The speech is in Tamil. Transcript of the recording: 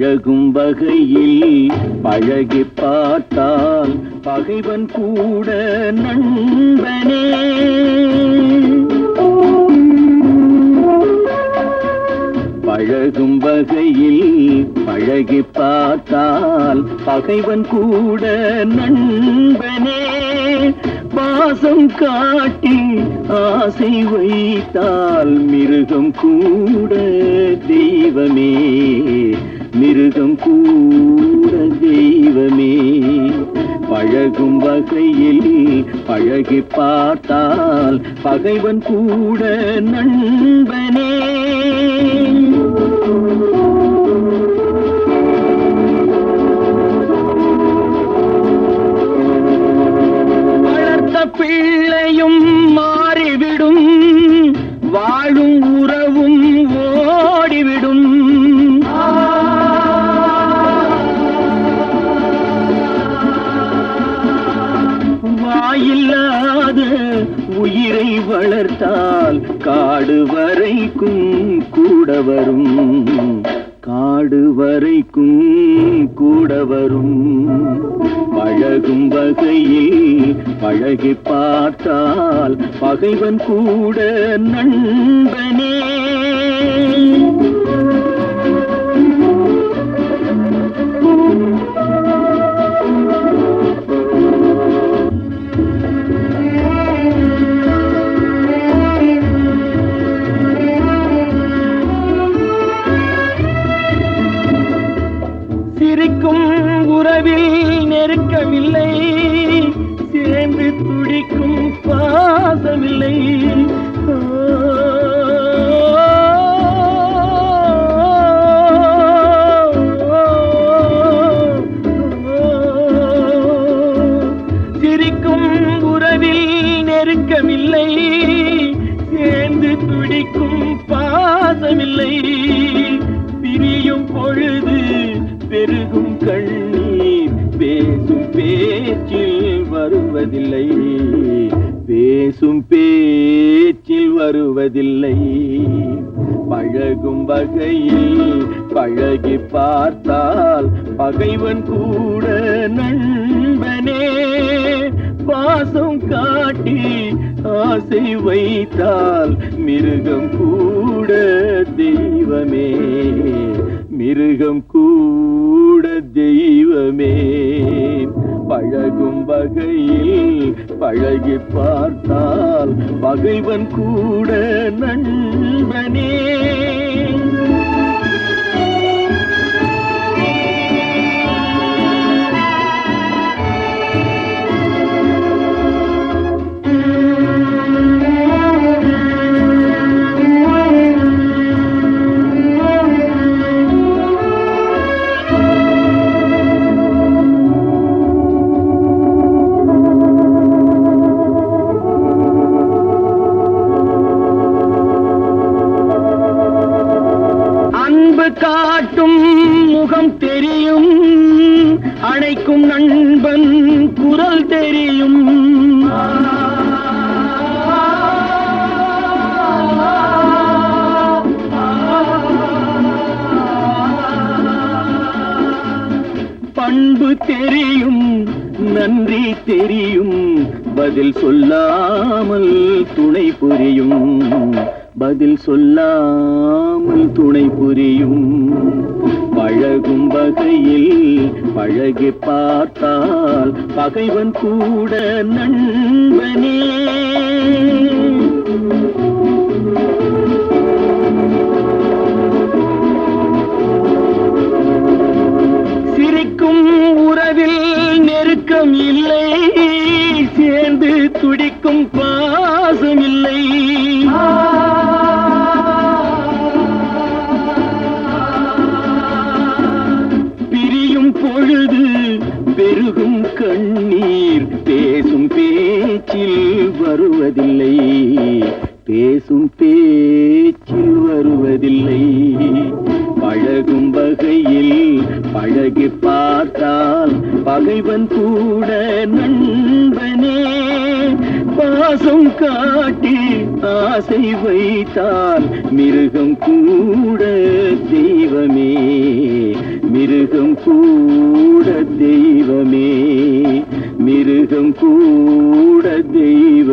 பழகும் வகையில் பழகி பார்த்தால் பகைவன் கூட நண்பனே. பழகும் வகையில் பழகி பார்த்தால் பகைவன் கூட நண்பனே. பாசம் காட்டி ஆசை வைத்தால் மிருகம் கூட தெய்வமே. மிருகம் கூட தெய்வமே. பழகும் வகையில் பழகி பார்த்தால் பகைவன் கூட நண்பனே. வாயில்லாத உயிரை வளர்த்தால் காடு வரைக்கும் கூட வரும். காடு வரைக்கும் கூட வரும். பழகும் வகையில் பழகி பார்த்தால் பகைவன் கூட நண்பனே. சேர்ந்து துடிக்கும் பாசமில்லை. பிரியும் பொழுது பெருகும் கண்ணீர் பேசும் பேச்சில் வருவதில்லை. பேசும் பேச்சில் வருவதில்லை. பழகும் வகையில் பழகி பார்த்தால் பகைவன் கூட நண்பனே. பாசம் காட்டி ஆசை வைத்தால் மிருகம் கூட தெய்வமே. மிருகம் கூட தெய்வமே. பழகும் வகையில் பழகி பார்த்தால் பகைவன் கூட நண்பனே. அணைக்கும் நண்பன் குரல் தெரியும். பண்பு தெரியும் நன்றி தெரியும் பதில் சொல்லாமல் துணை புரியும். பதில் சொல்லாமல் துணை புரியும். பழகும் வகையில் பழகி பார்த்தால் பகைவன் கூட நண்பனே. சிரிக்கும் உறவில் நெருக்கம் இல்லை. சேர்ந்து துடிக்கும் பேச்சில் வருவதில்லை. பேசும் பேச்சில் வருவதில்லை. பழகும் வகையில் பழகி பார்த்தால் பகைவன் கூட நண்பனே. பாசம் காட்டி ஆசை வைத்தால் மிருகம் கூட தெய்வமே. மிருகம் கூட தெய்வமே. மிருகம் கூட தெய்வமே.